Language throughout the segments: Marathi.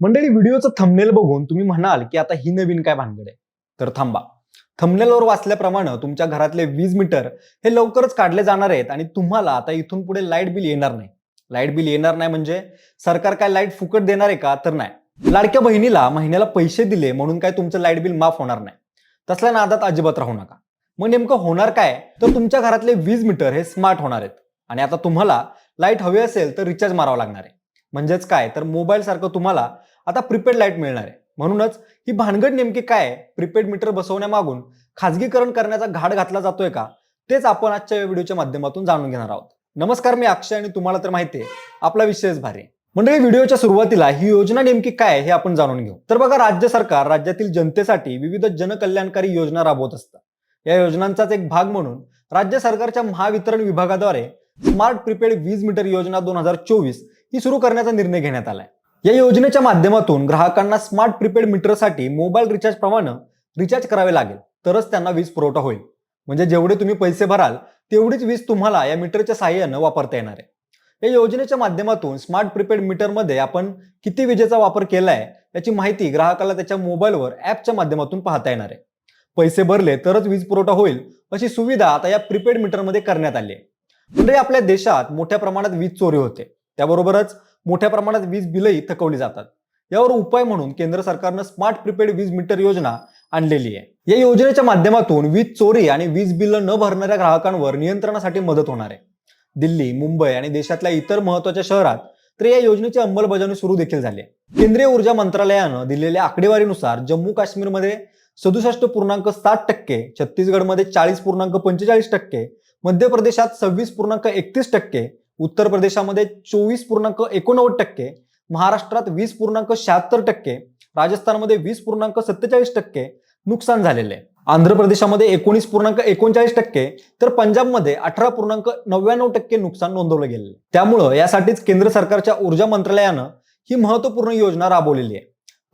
मंडळी व्हिडिओचं थंबनेल बघून तुम्ही म्हणाल की आता ही नवीन काय भानगड आहे? तर थांबा. थंबनेलवर वाचल्याप्रमाणे तुमच्या घरातले वीज मीटर हे लवकरच काढले जाणार आहेत आणि तुम्हाला आता इथून पुढे लाइट बिल येणार नाही. लाइट बिल येणार नाही म्हणजे सरकार काय लाइट फुकट देणार आहे का? तर नाही. लाडक्या बहिणीला महिन्याला पैसे दिले म्हणून काय तुमचं लाइट बिल माफ होणार नाही. तसल्या नादात अजिबात राहू नका. मग नेमकं होणार काय? तर तुमच्या घरातले वीज मीटर हे स्मार्ट होणार आहेत. आणि आता तुम्हाला लाइट हवी असेल तर रिचार्ज मारावा लागणार आहे. म्हणजेच काय? तर मोबाईल सारखं तुम्हाला आता प्रीपेड लाइट मिळणार आहे. म्हणूनच ही भानगड नेमकी काय प्रिपेड प्रीपेड मीटर बसवण्यामागून खाजगीकरण करण्याचा घाट घातला जातोय का? तेच आपण आजच्या या व्हिडिओच्या माध्यमातून जाणून घेणार आहोत. नमस्कार मी अक्षय आणि तुम्हाला तर माहिती आहे आपला विषयच भारी म्हणजे मंडळी व्हिडिओच्या सुरुवातीला ही योजना नेमकी काय हे आपण जाणून घेऊ. तर बघा राज्य सरकार राज्यातील जनतेसाठी विविध जनकल्याणकारी योजना राबवत असतात या योजनांचाच एक भाग म्हणून राज्य सरकारच्या महावितरण विभागाद्वारे स्मार्ट प्रीपेड वीज मीटर योजना दोन हजार चोवीस ही सुरू करण्याचा निर्णय घेण्यात आलाय. या योजनेच्या माध्यमातून ग्राहकांना स्मार्ट प्रीपेड मीटरसाठी मोबाईल रिचार्ज प्रमाणे रिचार्ज करावे लागेल. तरच त्यांना वीज पुरवठा होईल. म्हणजे जेवढे तुम्ही पैसे भराल तेवढीच वीज तुम्हाला या मीटरच्या सहाय्यानं वापरता येणार आहे. या योजनेच्या माध्यमातून स्मार्ट प्रीपेड मीटरमध्ये आपण किती विजेचा वापर केलाय याची माहिती ग्राहकाला त्याच्या मोबाईलवर ॲपच्या माध्यमातून पाहता येणार आहे. पैसे भरले तरच वीज पुरवठा होईल अशी सुविधा आता या प्रीपेड मीटरमध्ये करण्यात आली आहे. म्हणजे आपल्या देशात मोठ्या प्रमाणात वीज चोरी होते. त्याबरोबरच मोठ्या प्रमाणात वीज बिलही थकवली जातात. यावर उपाय म्हणून केंद्र सरकारनं स्मार्ट प्रीपेड वीज मीटर योजना आणलेली आहे. या योजनेच्या माध्यमातून वीज चोरी आणि वीज बिल न भरणाऱ्या ग्राहकांवर नियंत्रणासाठी मदत होणार आहे. दिल्ली मुंबई आणि देशातल्या इतर महत्त्वाच्या शहरात तर या योजनेची अंमलबजावणी सुरू देखील झाली आहे. केंद्रीय ऊर्जा मंत्रालयानं दिलेल्या आकडेवारीनुसार जम्मू काश्मीरमध्ये सदुसष्ट पूर्णांक सात टक्के छत्तीसगडमध्ये चाळीस पूर्णांक पंचेचाळीस टक्के मध्य प्रदेशात सव्वीस पूर्णांक एकतीस टक्के उत्तर प्रदेशामध्ये चोवीस पूर्णांक एकोणनव्वद टक्के महाराष्ट्रात वीस पूर्णांक शहात्तर टक्के राजस्थानमध्ये वीस पूर्णांक सत्तेचाळीस टक्के नुकसान झालेले. आहे आंध्र प्रदेशामध्ये एकोणीस पूर्णांक एकोणचाळीस टक्के तर पंजाबमध्ये अठरा पूर्णांक नव्याण्णव टक्के नुकसान नोंदवलं गेलेलं त्यामुळं यासाठीच केंद्र सरकारच्या ऊर्जा मंत्रालयानं ही महत्त्वपूर्ण योजना राबवलेली आहे.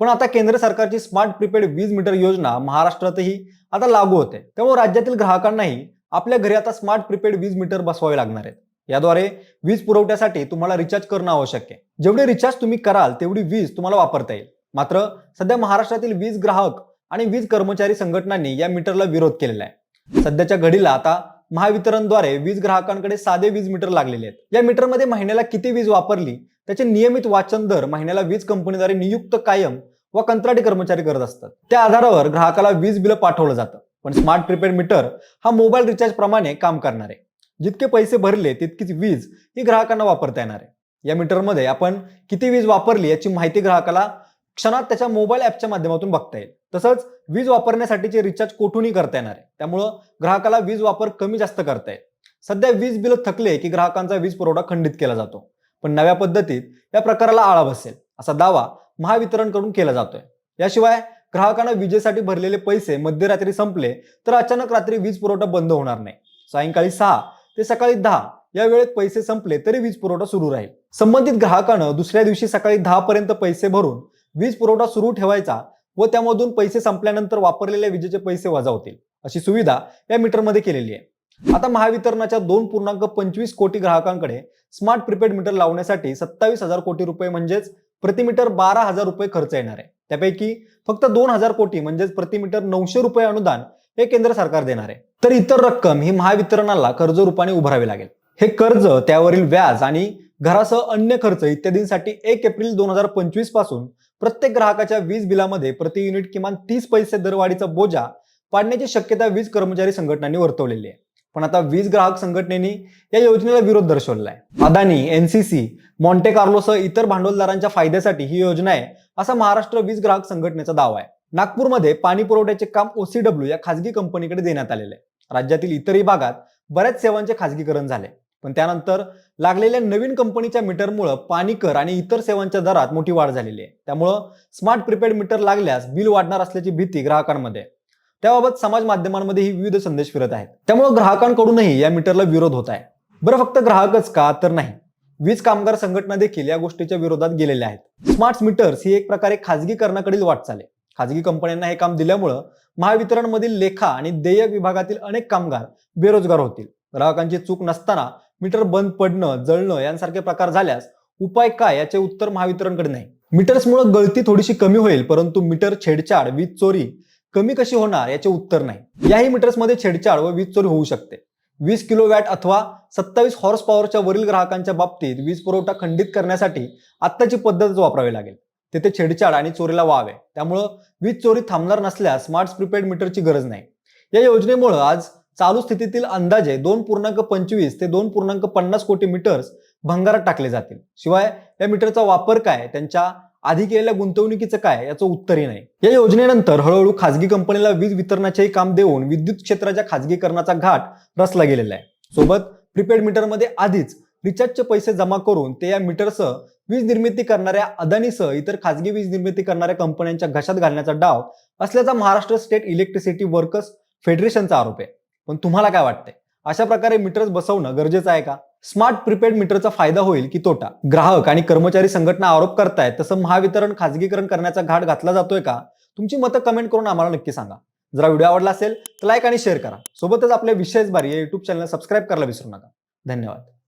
पण आता केंद्र सरकारची स्मार्ट प्रीपेड वीज मीटर योजना महाराष्ट्रातही आता लागू होते. त्यामुळे राज्यातील ग्राहकांनाही आपल्या घरी आता स्मार्ट प्रीपेड वीज मीटर बसवावे लागणार आहेत. याद्वारे वीज पुरवठ्यासाठी तुम्हाला रिचार्ज करणं आवश्यक आहे. जेवढे रिचार्ज तुम्ही कराल तेवढी वीज तुम्हाला वापरता येईल. मात्र सध्या महाराष्ट्रातील वीज ग्राहक आणि वीज कर्मचारी संघटनांनी या मीटरला विरोध केलेला आहे. सध्याच्या घडीला आता महावितरणद्वारे वीज ग्राहकांकडे साधे वीज मीटर लागलेले आहेत. या मीटरमध्ये महिन्याला किती वीज वापरली त्याचे नियमित वाचन दर महिन्याला वीज कंपनीद्वारे नियुक्त कायम व कंत्राटी कर्मचारी करत असतात. त्या आधारावर ग्राहकाला वीज बिल पाठवलं जातं. पण स्मार्ट प्रीपेड मीटर हा मोबाईल रिचार्ज प्रमाणे काम करणार. आहे जितके पैसे भरले तितकीच वीज ही ग्राहकांना वापरता येणार आहे. या मीटरमध्ये आपण किती वीज वापरली याची माहिती ग्राहकाला क्षणात त्याच्या मोबाईल ॲपच्या माध्यमातून बघता येईल. तसंच वीज वापरण्यासाठीचे रिचार्ज कोठूनही करता येणार आहे. त्यामुळं ग्राहकाला वीज वापर कमी जास्त करता येईल. सध्या वीज बिल थकले की ग्राहकांचा वीज पुरवठा खंडित केला जातो. पण नव्या पद्धतीत या प्रकाराला आळा बसेल असा दावा महावितरणकडून केला जातोय. याशिवाय ग्राहकांना विजेसाठी भरलेले पैसे मध्यरात्री संपले तर अचानक रात्री वीज पुरवठा बंद होणार नाही. सायंकाळी सहा ते सकाळी दहा. या वेळेत पैसे संपले तरी वीज पुरवठा सुरू राहील. संबंधित ग्राहकानं दुसऱ्या दिवशी सकाळी दहा पर्यंत पैसे भरून वीज पुरवठा सुरू ठेवायचा व त्यामधून पैसे संपल्यानंतर वापरलेल्या विजेचे पैसे वजा होतील अशी सुविधा या मीटरमध्ये केलेली आहे. आता महावितरणाच्या दोन पूर्णांक पंचवीस कोटी ग्राहकांकडे स्मार्ट प्रीपेड मीटर लावण्यासाठी सत्तावीस हजार कोटी रुपये म्हणजेच प्रति मीटर बारा हजार रुपये खर्च येणार आहे. त्यापैकी फक्त दोन हजार कोटी म्हणजेच प्रतिमीटर नऊशे रुपये अनुदान हे केंद्र सरकार देणार आहे. तर इतर रक्कम ही महावितरणाला कर्ज रूपाने उभारावी लागेल. हे कर्ज त्यावरील व्याज आणि घरासह अन्य खर्च इत्यादींसाठी एक एप्रिल दोन हजार पंचवीसपासून प्रत्येक ग्राहकाच्या वीज बिलामध्ये प्रति युनिट किमान तीस पैसे दरवाढीचा बोजा पाडण्याची शक्यता वीज कर्मचारी संघटनांनी वर्तवलेली आहे. पण आता वीज ग्राहक संघटनेने या योजनेला विरोध दर्शवला आहे अदानी एनसीसी मॉन्टे कार्लोसह इतर भांडवलदारांच्या फायद्यासाठी ही योजना आहे असा महाराष्ट्र वीज ग्राहक संघटनेचा दावा आहे. नागपूरमध्ये पाणी पुरवठ्याचे काम ओसीडब्ल्यू या खासगी कंपनीकडे देण्यात आलेले आहे. राज्यातील इतरही भागात बऱ्याच सेवांचे खासगीकरण झाले. पण त्यानंतर लागलेल्या नवीन कंपनीच्या मीटरमुळे पाणी कर आणि इतर सेवांच्या दरात मोठी वाढ झालेली आहे. त्यामुळं स्मार्ट प्रीपेड मीटर लागल्यास बिल वाढणार असल्याची भीती ग्राहकांमध्ये त्याबाबत समाज माध्यमांमध्येही विविध संदेश फिरत आहेत. त्यामुळे ग्राहकांकडूनही या मीटरला विरोध होत आहे. बरं फक्त ग्राहकच का तर नाही. वीज कामगार संघटना देखील या गोष्टीच्या विरोधात गेलेल्या आहेत. स्मार्ट मीटर्स ही एक प्रकारे खाजगीकरणाकडील वाटचाल आहे. खाजगी कंपन्यांना हे काम दिल्यामुळं महावितरणमधील लेखा आणि देयक विभागातील अनेक कामगार बेरोजगार होतील. ग्राहकांची चूक नसताना मीटर बंद पडणं जळणं यांसारखे प्रकार झाल्यास उपाय काय याचे उत्तर महावितरणकडे नाही. मीटर्समुळे गळती थोडीशी कमी होईल परंतु मीटर छेडछाड वीज चोरी कमी कशी होणार याचे उत्तर नाही. याही मीटर्समध्ये छेडछाड व वीज चोरी होऊ शकते. वीस किलो वॅट अथवा सत्तावीस हॉर्स पॉवरच्या वरील ग्राहकांच्या बाबतीत वीज पुरवठा खंडित करण्यासाठी आत्ताची पद्धतच वापरावी लागेल. तेथे छेडछाड आणि चोरीला वाव आहे. त्यामुळं वीज चोरी थांबणार नसल्यास स्मार्ट प्रिपेड मीटरची गरज नाही. या योजनेमुळे आज चालू स्थितीतील अंदाजे दोन पूर्णांक पंचवीस ते दोन पूर्णांक पन्नास कोटी मीटर्स भंगारात टाकले जातील. शिवाय या मीटरचा वापर काय त्यांच्या आधी केलेल्या गुंतवणुकीचं काय याचं उत्तरही नाही. या योजनेनंतर हळूहळू खासगी कंपनीला वीज वितरणाचेही काम देऊन विद्युत क्षेत्राच्या खासगीकरणाचा घाट रचला गेलेला आहे. सोबत प्रिपेड मीटरमध्ये आधीच रिचार्जचे पैसे जमा करून ते या मीटरसह वीज निर्मिती करणाऱ्या अदानीसह इतर खाजगी वीज निर्मिती करणाऱ्या कंपन्यांच्या घशात घालण्याचा डाव असल्याचा महाराष्ट्र स्टेट इलेक्ट्रिसिटी वर्कर्स फेडरेशनचा आरोप आहे. पण तुम्हाला काय वाटतंय? अशा प्रकारे मीटर्स बसवणं गरजेचं आहे का? स्मार्ट प्रीपेड मीटरचा फायदा होईल की तोटा? ग्राहक आणि कर्मचारी संघटना आरोप करतायत तसं महावितरण खाजगीकरण करण्याचा घाट घातला जातोय का? तुमची मतं कमेंट करून आम्हाला नक्की सांगा. जर व्हिडिओ आवडला असेल तर लाईक आणि शेअर करा. सोबतच आपल्या विशेष बारी या युट्यूब चॅनल सबस्क्राईब करायला विसरू नका. धन्यवाद.